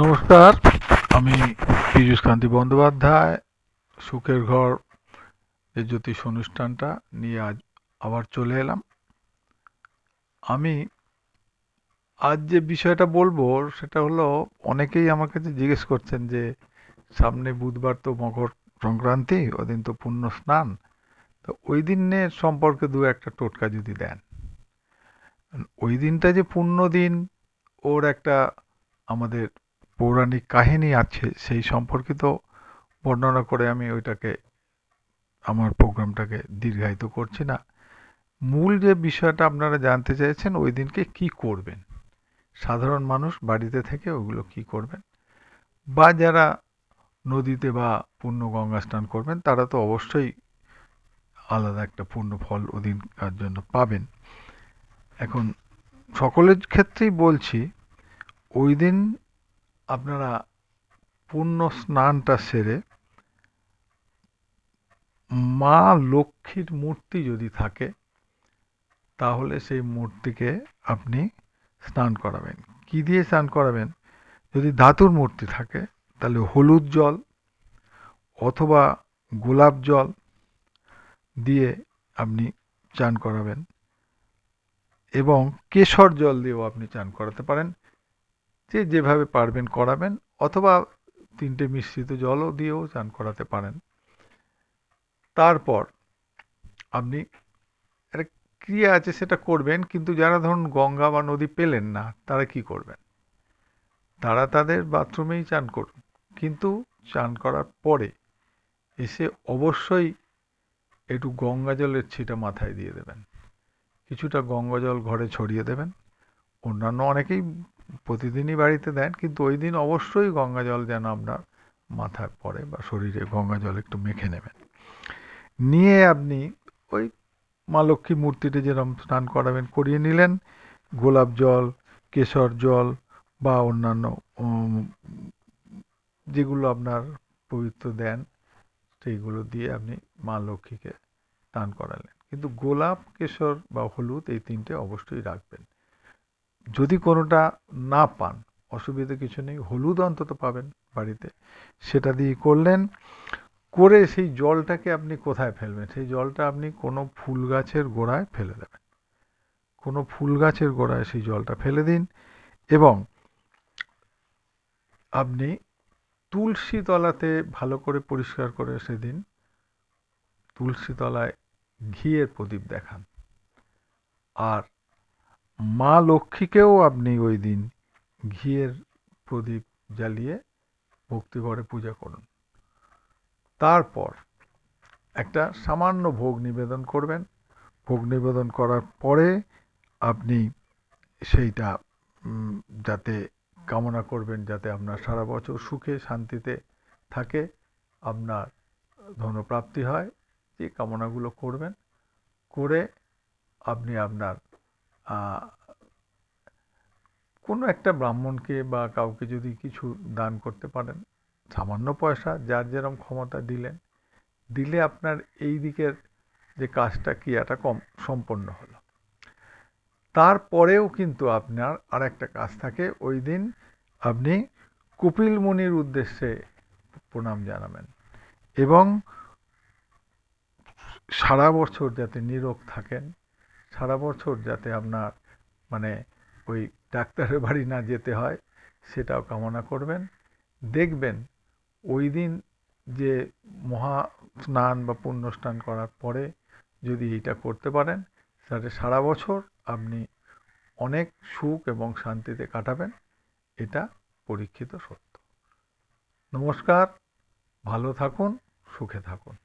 নমস্কার, আমি পীযূষ কান্তি বন্দ্যোপাধ্যায়, সুখের ঘর এই জ্যোতিষ অনুষ্ঠানটা নিয়ে আজ আবার চলে এলাম। আমি আজ যে বিষয়টা বলব, সেটা হলো, অনেকেই আমার কাছে জিজ্ঞেস করছেন যে, সামনে বুধবার তো মকর সংক্রান্তি, ওদিন তো পুণ্য স্নান, তো ওই দিনের সম্পর্কে দু একটা টোটকা যদি দেন। ওই দিনটা যে পুণ্য দিন, ওর একটা আমাদের পৌরাণিক কাহিনী আছে, সেই সম্পর্কিত বর্ণনা করে আমি ওইটাকে, আমার প্রোগ্রামটাকে দীর্ঘায়িত করছি না। মূল যে বিষয়টা আপনারা জানতে চাইছেন ওই দিনকে কি করবেন? সাধারণ মানুষ বাড়িতে থেকে ওগুলো কি করবেন? বা যারা নদীতে বা পূর্ণ গঙ্গা স্নান করবেন, তারা তো অবশ্যই আলাদা একটা পূর্ণ ফল ওদিনকার জন্য পাবেন। এখন সকলের ক্ষেত্রেই বলছি, ওই দিন আপনারা পূর্ণ স্নানটা সেরে মা লক্ষ্মীর মূর্তি যদি থাকে, তাহলে সেই মূর্তিকে আপনি স্নান করাবেন। কি দিয়ে স্নান করাবেন? যদি ধাতুর মূর্তি থাকে, তাহলে হলুদ জল অথবা গোলাপ জল দিয়ে আপনি চান করাবেন এবং কেশর জল দিয়েও আপনি চান করাতে পারেন। যে যেভাবে পারবেন করাবেন, অথবা তিনটে মিশ্রিত জলও দিয়েও চান করাতে পারেন। তারপর আপনি একটা ক্রিয়া আছে সেটা করবেন, কিন্তু যারা ধরুন গঙ্গা বা নদী পেলেন না, তারা কি করবেন? তারা তাদের বাথরুমেই চান করুন, কিন্তু চান করার পরে এসে অবশ্যই একটু গঙ্গা জলের ছিটা মাথায় দিয়ে দেবেন। কিছুটা গঙ্গা জল ঘরে ছড়িয়ে দেবেন। অন্যান্য অনেকেই প্রতিদিনই বাড়িতে দেন, কিন্তু ওই দিন অবশ্যই গঙ্গা জল যেন আপনার মাথায় পড়ে বা শরীরে গঙ্গা জল একটু মেখে নেবেন। নিয়ে আপনি ওই মা লক্ষ্মী মূর্তিটি যেরকম স্নান করাবেন, করিয়ে নিলেন, গোলাপ জল, কেশর জল বা অন্যান্য যেগুলো আপনার পবিত্র দেন, সেইগুলো দিয়ে আপনি মা লক্ষ্মীকে স্নান করালেন। কিন্তু গোলাপ, কেশর বা হলুদ এই তিনটে অবশ্যই রাখবেন। যদি কোনোটা না পান, অসুবিধা কিছু নেই, হলুদ অন্তত পাবেন বাড়িতে। সেটা দিয়ে করলেন, করে সেই জলটাকে আপনি কোথায় ফেলবেন? সেই জলটা আপনি কোনো ফুল গাছের গোড়ায় ফেলে দেবেন। কোনো ফুল গাছের গোড়ায় সেই জলটা ফেলে দিন এবং আপনি তুলসী তলাতে ভালো করে পরিষ্কার করে সেদিন তুলসী তলায় ঘিয়ের প্রদীপ দেখান। আর মা লক্ষ্মীকেও আপনি ওই দিন ঘিয়ের প্রদীপ জ্বালিয়ে ভক্তিভরে পূজা করুন। তারপর একটা সামান্য ভোগ নিবেদন করবেন। ভোগ নিবেদন করার পরে আপনি সেইটা যাতে কামনা করবেন, যাতে আপনার সারা বছর সুখে শান্তিতে থাকে, আপনার ধনপ্রাপ্তি হয়, যে কামনাগুলো করবেন, করে আপনি আপনার কোনো একটা ব্রাহ্মণকে বা কাউকে যদি কিছু দান করতে পারেন, সামান্য পয়সা যার যেরকম ক্ষমতা দিলেন, দিলে আপনার এই দিকের যে কাজটা ক্রিয়াটা কম সম্পন্ন হলো। তারপরেও কিন্তু আপনার আর একটা কাজ থাকে, ওই দিন আপনি কপিল মুনির উদ্দেশ্যে প্রণাম জানাবেন এবং সারা বছর যাতে নিরোগ থাকেন। সারা বছর যাতে আপনার মানে ওই ডাক্তারের বাড়ি না যেতে হয়, সেটাও কামনা করবেন। দেখবেন ওই দিন যে মহা স্নান বা পুণ্য স্নান করার পরে যদি এইটা করতে পারেন, তাহলে সারা বছর আপনি অনেক সুখ এবং শান্তিতে কাটাবেন। এটা পরীক্ষিত সত্য। নমস্কার, ভালো থাকুন, সুখে থাকুন।